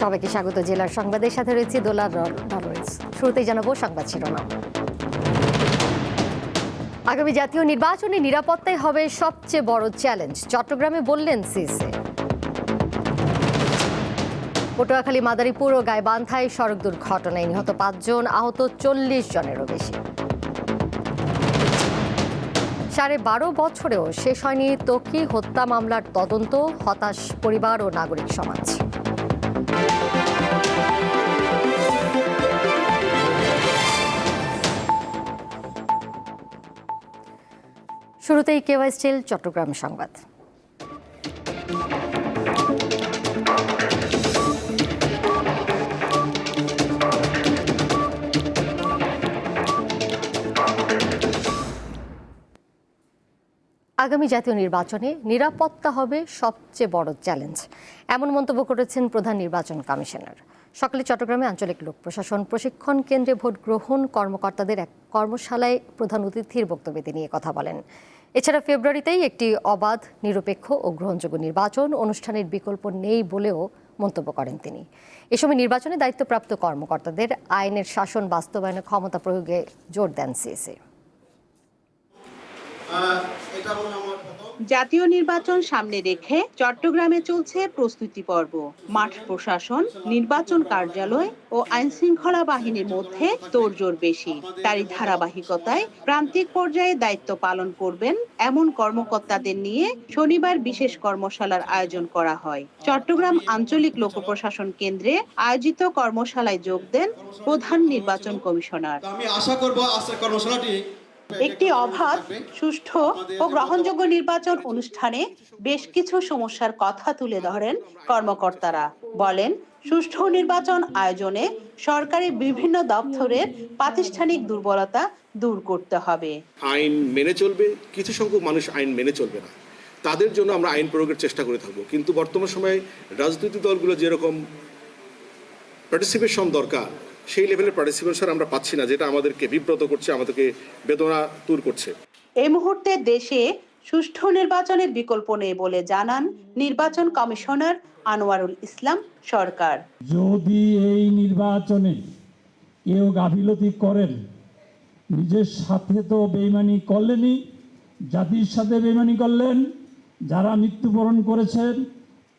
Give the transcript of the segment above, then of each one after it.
সবাইকে স্বাগত জেলার সংবাদের সাথে রয়েছে দোলা নরওয়েজ শুরুতেই জানাব সংবাদ শিরোনাম। আগামী জাতীয় নির্বাচনে নিরাপত্তাই হবে সবচেয়ে বড় চ্যালেঞ্জ, চট্টগ্রামে বললেন সিসে। পটুয়াখালী, মাদারীপুর ও গাইবান্ধায় সড়ক দুর্ঘটনায় নিহত পাঁচজন, আহত চল্লিশ জনেরও বেশি। সাড়ে বারো বছরেও শেষ হয়নি তকি হত্যা মামলার তদন্ত, হতাশ পরিবার ও নাগরিক সমাজ। শুরুতেই কেওয়াই স্টিল চট্টগ্রাম সংবাদ। আগামী জাতীয় নির্বাচনে নিরাপত্তা হবে সবচেয়ে বড় চ্যালেঞ্জ। এমন মন্তব্য করেছেন প্রধান নির্বাচন কমিশনার। সকালে চট্টগ্রামে আঞ্চলিক লোক প্রশাসন প্রশিক্ষণ কেন্দ্রে ভোট গ্রহণ কর্মকর্তাদের এক কর্মশালায় প্রধান অতিথির বক্তব্যে নিয়ে কথা বলেন। এছাড়া ফেব্রুয়ারিতেই একটি অবাধ, নিরপেক্ষ ও গ্রহণযোগ্য নির্বাচন অনুষ্ঠানের বিকল্প নেই বলেও মন্তব্য করেন তিনি। এ সময় নির্বাচনে দায়িত্বপ্রাপ্ত কর্মকর্তাদের আইনের শাসন বাস্তবায়নে ক্ষমতা প্রয়োগে জোর দেন সিএসি জাতীয় নির্বাচন সামনে রেখে চট্টগ্রামে চলছে প্রস্তুতি পর্ব। মাঠ প্রশাসন নির্বাচন কার্যালয় ও আইন শৃঙ্খলা বাহিনীর মধ্যে তোড়জোড় বেশি। তারই ধারাবাহিকতায় প্রান্তিক পর্যায়ে দায়িত্ব পালন করবেন এমন কর্মকর্তাদের নিয়ে শনিবার বিশেষ কর্মশালার আয়োজন করা হয়। চট্টগ্রাম আঞ্চলিক লোক প্রশাসন কেন্দ্রে আয়োজিত কর্মশালায় যোগ দেন প্রধান নির্বাচন কমিশনার। আমি আশা করব আজকের কর্মশালাটি একটি অবাধ, সুষ্ঠু ও গ্রহণযোগ্য নির্বাচন অনুষ্ঠানে বেশ কিছু সমস্যার কথা তুলে ধরেন কর্মকর্তারা। বলেন, সুষ্ঠু নির্বাচন আয়োজনে সরকারি বিভিন্ন দপ্তরের প্রাতিষ্ঠানিক দুর্বলতা দূর করতে হবে। আইন মেনে চলবে, কিছু সংখ্যক মানুষ আইন মেনে চলবে না। তাদের জন্য আমরা আইন প্রয়োগের চেষ্টা করে থাকব। কিন্তু বর্তমান সময়ে রাজনৈতিক দলগুলো যেরকম পার্টিসিপেশন দরকার সেই লেভেলের পার্টিসিপেশন আমরা পাচ্ছি না যেটা আমাদেরকে বিব্রত করছে আমাদেরকে বেদনা দূর করছে। এই মুহূর্তে দেশে সুষ্ঠু নির্বাচনের বিকল্প নেই বলে জানান নির্বাচন কমিশনার আনোয়ারুল ইসলাম সরকার। যদি এই নির্বাচনে কেউ গাফিলতি করেন নিজের সাথে তো বেইমানি করলেনই জাতির সাথে বেইমানি করলেন যারা মৃত্যুবরণ করেছেন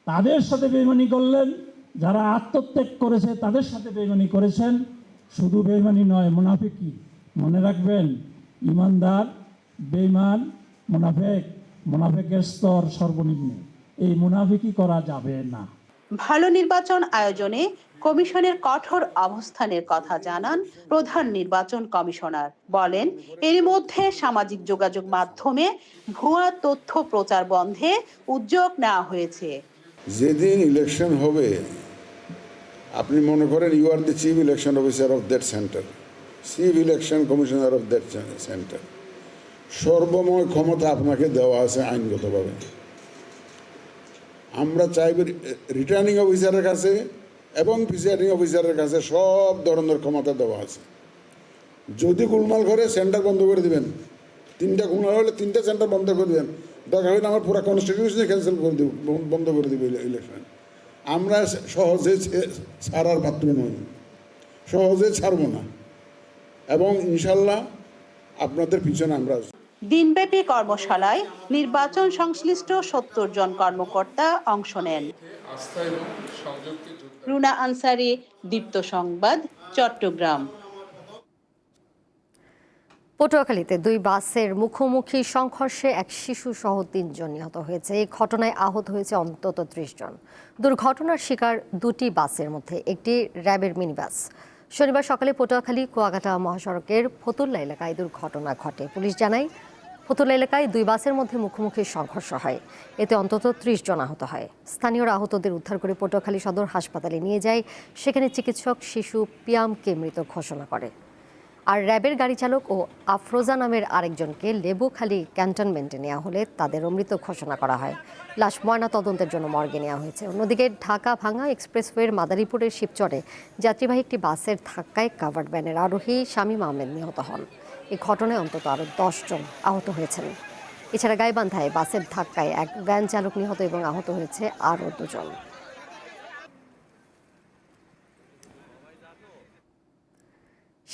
তাদের সাথে বেইমানি করলেন যারা আত্মত্যাগ করেছে, তাদের সাথে বেইমানি করেছেন। শুধু বেইমানি নয় মুনাফিকি মনে রাখবেন, ইমানদার, বেইমান, মুনাফেক, মুনাফেকের স্তর সর্বনিম্ন। এই মুনাফিকি করা যাবে না। ভালো নির্বাচন আয়োজনে কমিশনের কঠোর অবস্থানের কথা জানান প্রধান নির্বাচন কমিশনার। বলেন, এর মধ্যে সামাজিক যোগাযোগ মাধ্যমে ভুয়া তথ্য প্রচার বন্ধে উদ্যোগ নেওয়া হয়েছে। যেদিন ইলেকশন হবে, আপনি মনে করেন you are the chief election officer of that centre chief election commissioner of that centre সর্বময় ক্ষমতা আপনাকে দেওয়া আছে আইনগতভাবে। আমরা চাইব রিটার্নিং অফিসারের কাছে এবং প্রিসাইডিং অফিসারের কাছে সব ধরনের ক্ষমতা দেওয়া আছে। যদি গোলমাল করে সেন্টার বন্ধ করে দিবেন, তিনটা গোলমাল হলে তিনটা সেন্টার বন্ধ করে দিবেন দরকার হলে আমার পুরো কনস্টিটিউশনে ক্যান্সেল করে দিব, বন্ধ করে দিব ইলেকশন আমরা সহজে ছাড়ার পাত্র নই। সহজে ছাড়বো না। এবং ইনশাল্লাহ আপনাদের পিছনে আমরা। দিনব্যাপী কর্মশালায় নির্বাচন সংশ্লিষ্ট সত্তর জন কর্মকর্তা অংশ নেন। রুনা আনসারি, দীপ্ত সংবাদ, চট্টগ্রাম। পটুয়াখালীতে দুই বাসের মুখোমুখি সংঘর্ষে এক শিশু সহ তিনজন নিহত হয়েছে। এই ঘটনায় আহত হয়েছে অন্তত ত্রিশ জন। দুর্ঘটনার শিকার দুটি বাসের মধ্যে, একটি র্যাবের মিনি বাস শনিবার সকালে পটুয়াখালী কুয়াকাটা মহাসড়কের ফতুল্লা এলাকায় দুর্ঘটনা ঘটে। পুলিশ জানায়, ফতুল্লা এলাকায় দুই বাসের মধ্যে মুখোমুখি সংঘর্ষ হয়। এতে অন্তত ত্রিশ জন আহত হয়। স্থানীয়রা আহতদের উদ্ধার করে পটুয়াখালী সদর হাসপাতালে নিয়ে যায়। সেখানে চিকিৎসক শিশু পিয়ামকে মৃত ঘোষণা করে। আর র্যাবের গাড়ি চালক ও আফরোজা নামের আরেকজনকে লেবুখালী ক্যান্টনমেন্টে নেওয়া হলে তাদের মৃত ঘোষণা করা হয়। লাশ ময়না তদন্তের জন্য মর্গে নেওয়া হয়েছে। অন্যদিকে ঢাকা ভাঙা এক্সপ্রেসওয়ের মাদারীপুরের শিবচরে যাত্রীবাহী একটি বাসের ধাক্কায় কাভার্ড ভ্যানের আরোহী শামীম আহমেদ নিহত হন। এই ঘটনায় অন্তত আরও দশজন আহত হয়েছেন। এছাড়া গাইবান্ধায় বাসের ধাক্কায় এক ভ্যান চালক নিহত এবং আহত হয়েছে আরও দুজন।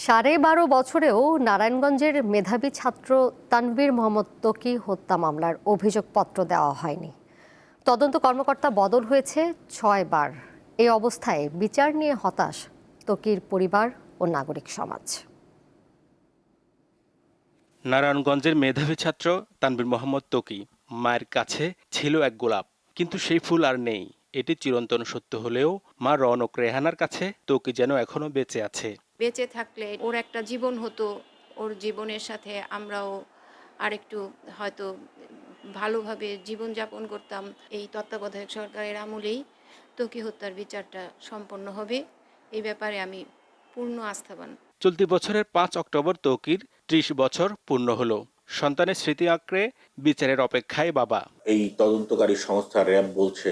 সাড়ে বারো বছরেও নারায়ণগঞ্জের মেধাবী ছাত্র তানভীর মোহাম্মদ তকি হত্যা মামলার অভিযোগপত্র দেওয়া হয়নি। তদন্ত কর্মকর্তা বদল হয়েছে ছয়বার এই অবস্থায় বিচার নিয়ে হতাশ তকির পরিবার ও নাগরিক সমাজ। নারায়ণগঞ্জের মেধাবী ছাত্র তানবীর মোহাম্মদ তকি মায়ের কাছে ছিল এক গোলাপ, কিন্তু সেই ফুল আর নেই। এটি চিরন্তন সত্য হলেও মা রনক রেহানার কাছে তকি যেন এখনও বেঁচে আছে। বেঁচে থাকলে ওর একটা জীবন হতো ওর জীবনের সাথে আমরাও আরেকটু হয়তো ভালোভাবে জীবনযাপন করতাম। এই তত্ত্বাবধায়ক সরকারের আমলেই তকি হত্যার বিচারটা সম্পন্ন হবে। এই ব্যাপারে আমি পূর্ণ আস্থাবান। চলতি বছরের পাঁচ অক্টোবর তকির ত্রিশ বছর পূর্ণ হলো। সন্তানের স্মৃতি আঁকড়ে বিচারের অপেক্ষায় বাবা। এই তদন্তকারী সংস্থা র্যাব বলছে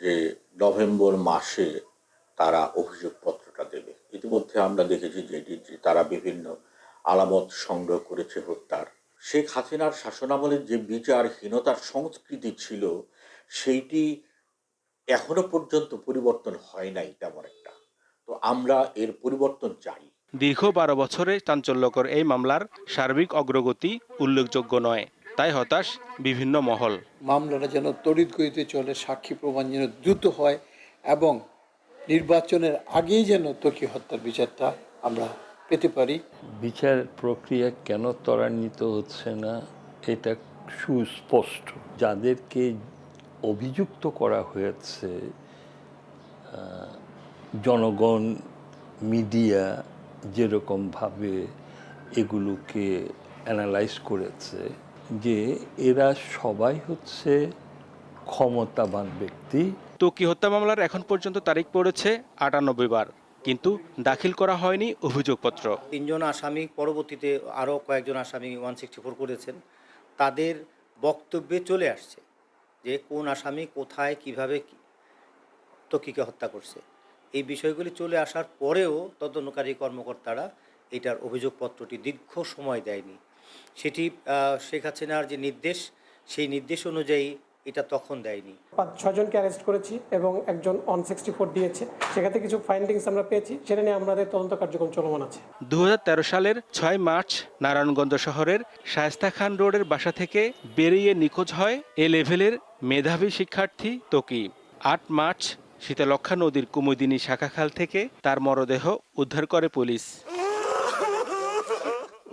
যে নভেম্বর মাসে তারা অভিযোগপত্রটা দেবে। ইতিমধ্যে আমরা দেখেছি যে যে তারা বিভিন্ন আলামত সংগ্রহ করেছে হত্যার। শেখ হাসিনার শাসনামলের যে বিচারহীনতার সংস্কৃতি ছিল সেইটি এখনও পর্যন্ত পরিবর্তন হয় নাই তেমন একটা। তো আমরা এর পরিবর্তন চাই। দীর্ঘ বারো বছরে চাঞ্চল্যকর এই মামলার সার্বিক অগ্রগতি উল্লেখযোগ্য নয়। তাই হতাশ বিভিন্ন মহল। মামলাটা যেন তড়িৎ গতিতে চলে সাক্ষী প্রমাণ যেন দ্রুত হয় এবং নির্বাচনের আগেই যেন তকি হত্যার বিচারটা আমরা পেতে পারি। বিচার প্রক্রিয়া কেন ত্বরান্বিত হচ্ছে না, এটা সুস্পষ্ট। যাদেরকে অভিযুক্ত করা হয়েছে জনগণ, মিডিয়া যেরকমভাবে এগুলোকে অ্যানালাইজ করেছে, যে এরা সবাই হচ্ছে ক্ষমতাবান ব্যক্তি তকি হত্যা মামলার এখন পর্যন্ত তারিখ পড়েছে আটানব্বই বার, কিন্তু দাখিল করা হয়নি অভিযোগপত্র। তিনজন আসামি, পরবর্তীতে আরও কয়েকজন আসামি ওয়ান সিক্সটি ফোর করেছেন। তাদের বক্তব্যে চলে আসছে যে কোন আসামি কোথায়, কীভাবে তকিকে হত্যা করছে। এই বিষয়গুলি চলে আসার পরেও তদন্তকারী কর্মকর্তারা এটার অভিযোগপত্রটি দীর্ঘ সময় দেয়নি। সেটি শেখ হাসিনার যে নির্দেশ, সেই নির্দেশ অনুযায়ী এটা তখন দেয়নি। পাঁচ ছজনকে অ্যারেস্ট করেছি এবং একজন অন সিক্সটি ফোর দিয়েছে। সেখান থেকে কিছু ফাইন্ডিংস আমরা পেয়েছি সেটা নিয়ে আমাদের তদন্ত কার্যক্রম চলমান আছে। দুহাজার তেরো সালের ছয় মার্চ নারায়ণগঞ্জ শহরের শায়স্তা খান রোডের বাসা থেকে বেরিয়ে নিখোঁজ হয় এ লেভেলের মেধাবী শিক্ষার্থী তকি। আট মার্চ শীতলক্ষা নদীর কুমুদিনী শাখাখাল থেকে তার মরদেহ উদ্ধার করে পুলিশ।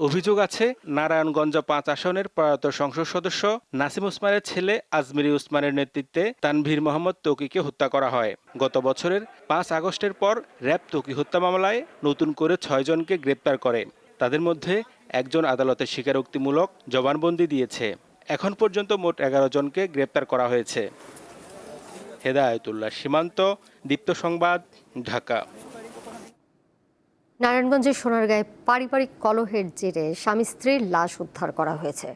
অভিযোগ আছে, নারায়ণগঞ্জ পাঁচ আসনের প্রয়াত সংসদ সদস্য নাসিম উসমানের ছেলে আজমিরি উসমানের নেতৃত্বে তানভীর মোহাম্মদ তৌকিকে হত্যা করা হয়। গত বছরের পাঁচ আগস্টের পর র্যাব তৌকি হত্যা মামলায় নতুন করে ছয়জনকে গ্রেপ্তার করে। তাদের মধ্যে একজন আদালতে স্বীকারোক্তিমূলক জবানবন্দি দিয়েছে। এখন পর্যন্ত মোট এগারো জনকে গ্রেপ্তার করা হয়েছে। হেদায়তুল্লাহ, সীমান্ত, দীপ্ত সংবাদ, ঢাকা। নারায়ণগঞ্জের সোনারগাঁয়ে পারিবারিক কলহের জেরে স্বামী স্ত্রীর লাশ উদ্ধার করা হয়েছে।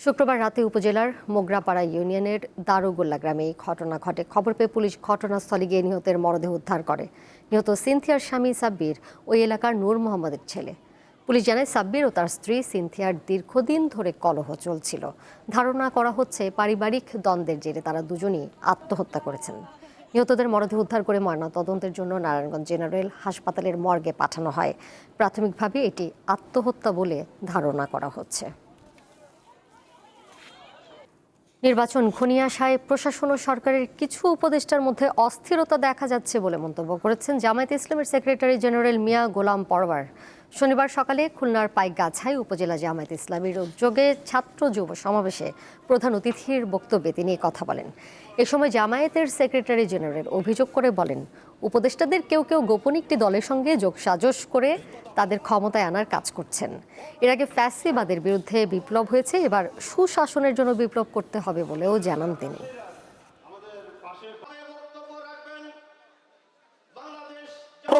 শুক্রবার রাতে উপজেলার মোগরাপাড়া ইউনিয়নের দারুগোল্লা গ্রামে এই ঘটনা ঘটে। খবর পেয়ে পুলিশ ঘটনাস্থলে গিয়ে নিহতের মরদেহ উদ্ধার করে। নিহত সিনথিয়ার স্বামী সাব্বির, ওই এলাকার নূর মোহাম্মদের ছেলে। পুলিশ জানায় সাব্বির ও তার স্ত্রী সিনথিয়ার দীর্ঘদিন ধরে কলহ চলছিল। ধারণা করা হচ্ছে, পারিবারিক দ্বন্দ্বের জেরে তারা দুজনই আত্মহত্যা করেছেন। নিহতদের মরদেহ উদ্ধার করে ময়না তদন্তের জন্য নারায়ণগঞ্জ জেনারেল হাসপাতালের মর্গে পাঠানো হয়। প্রাথমিকভাবে এটি আত্মহত্যা বলে ধারণা করা হচ্ছে। নির্বাচন ঘনিয়ে আসায় প্রশাসন ও সরকারের কিছু উপদেষ্টার মধ্যে অস্থিরতা দেখা যাচ্ছে বলে মন্তব্য করেছেন জামায়াতে ইসলামের সেক্রেটারি জেনারেল মিয়া গোলাম পরওয়ার। শনিবার সকালে খুলনার পাইকগাছায় উপজেলা জামায়াত ইসলামীর উদ্যোগে ছাত্র যুব সমাবেশে প্রধান অতিথির বক্তব্যে তিনি কথা বলেন। এ সময় জামায়াতের সেক্রেটারি জেনারেল অভিযোগ করে বলেন, উপদেষ্টাদের কেউ কেউ গোপন একটি দলের সঙ্গে যোগ সাজস করে তাদের ক্ষমতায় আনার কাজ করছেন। এর আগে ফ্যাসিবাদের বিরুদ্ধে বিপ্লব হয়েছে, এবার সুশাসনের জন্য বিপ্লব করতে হবে বলেও জানান তিনি।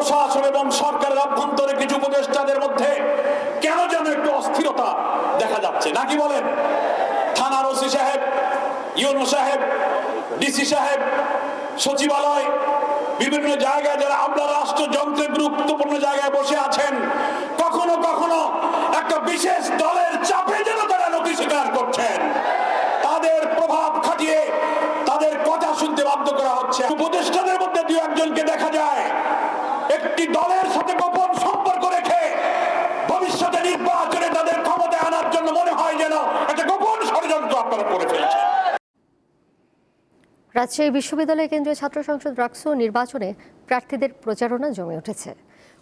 প্রশাসন এবং সরকারের অভ্যন্তরে কিছু উপদেষ্টাদের মধ্যে কেন যেন একটু অস্থিরতা দেখা যাচ্ছে? নাকি বলেন? থানার ওসি সাহেব, ইউনো সাহেব, ডিসি সাহেব, সচিবালয়, বিভিন্ন জায়গায় যারা আমরা রাষ্ট্র যন্ত্রের গুরুত্বপূর্ণ জায়গায় বসে আছেন, কখনো কখনো একটা বিশেষ দলের চাপে যেন তারা নথি স্বীকার করছেন তাদের প্রভাব খাটিয়ে তাদের কথা শুনতে বাধ্য করা হচ্ছে উপদেষ্টাদের মধ্যে দু একজনকে দেখা যায় একটি দলের সাথে গোপন সম্পর্ক রেখে রাজশাহী বিশ্ববিদ্যালয় কেন্দ্রীয় ছাত্র সংসদ রাকসু নির্বাচনে প্রার্থীদের প্রচারণা জমে উঠেছে।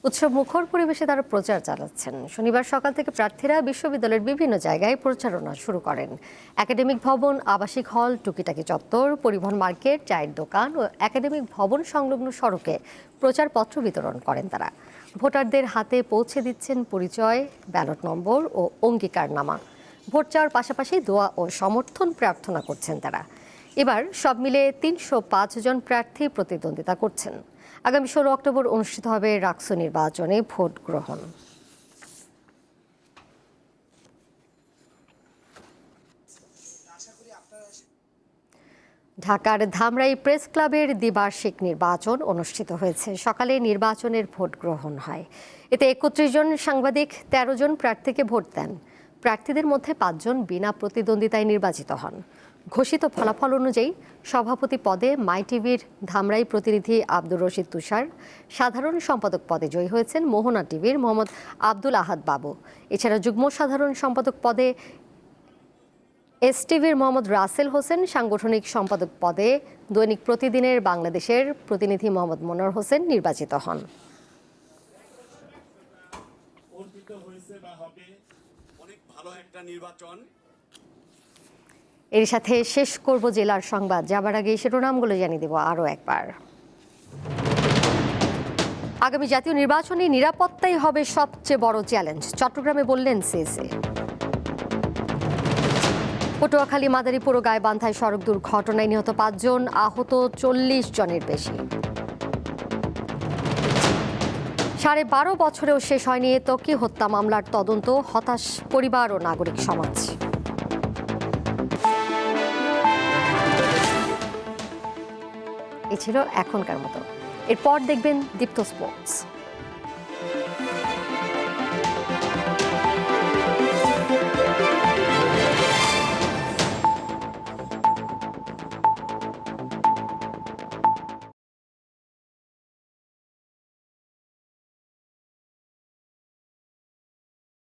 উৎসব মুখর পরিবেশে তারা প্রচার চালাচ্ছেন। শনিবার সকাল থেকে প্রার্থীরা বিশ্ববিদ্যালয়ের বিভিন্ন জায়গায় প্রচারণা শুরু করেন। একাডেমিক ভবন, আবাসিক হল, টুকিটাকি চত্বর, পরিবহন মার্কেট, চায়ের দোকান ও একাডেমিক ভবন সংলগ্ন সড়কে প্রচারপত্র বিতরণ করেন তারা। ভোটারদের হাতে পৌঁছে দিচ্ছেন পরিচয়, ব্যালট নম্বর ও অঙ্গীকারনামা। ভোট চাওয়ার পাশাপাশি দোয়া ও সমর্থন প্রার্থনা করছেন তারা। এবার সব মিলে তিনশো পাঁচ জন প্রার্থী প্রতিদ্বন্দ্বিতা করছেন। আগামী ষোলো অক্টোবর অনুষ্ঠিত হবে রাকসু নির্বাচনে ভোট গ্রহণ। ঢাকার ধামরাই প্রেস ক্লাবের দ্বিবার্ষিক নির্বাচন অনুষ্ঠিত হয়েছে। সকালে নির্বাচনের ভোট গ্রহণ হয়। এতে একত্রিশ জন সাংবাদিক ১৩ জন প্রার্থীকে ভোট দেন। প্রার্থীদের মধ্যে পাঁচজন বিনা প্রতিদ্বন্দ্বিতায় নির্বাচিত হন। ঘোষিত ফলাফল অনুযায়ী, সভাপতি পদে মাই টিভির ধামরাই প্রতিনিধি আব্দুর রশিদ তুষার, সাধারণ সম্পাদক পদে জয়ী হয়েছেন মোহনা টিভির মোহাম্মদ আব্দুল আহাদ বাবু। এছাড়া যুগ্ম সাধারণ সম্পাদক পদে এস টিভির মোহাম্মদ রাসেল হোসেন, সাংগঠনিক সম্পাদক পদে দৈনিক প্রতিদিনের বাংলাদেশের প্রতিনিধি মোহাম্মদ মনোয়ার হোসেন নির্বাচিত হন। অনেক ভালো একটা নির্বাচন। এর সাথে শেষ করব জেলার সংবাদ। যাবার আগে শিরোনামগুলো জানিয়ে দেব আরও একবার। আগামী জাতীয় নির্বাচনে নিরাপত্তাই হবে সবচেয়ে বড় চ্যালেঞ্জ, চট্টগ্রামে বললেন সিএসএ। পটুয়াখালী, মাদারীপুর ও গাইবান্ধায় সড়ক দুর্ঘটনায় নিহত পাঁচজন, আহত চল্লিশ জনের বেশি। সাড়ে বারো বছরেও শেষ হয়নি তকি হত্যা মামলার তদন্ত, হতাশ পরিবার ও নাগরিক সমাজ। এ ছিল এখনকার মতো। এরপর দেখবেন দীপ্ত স্পোর্টস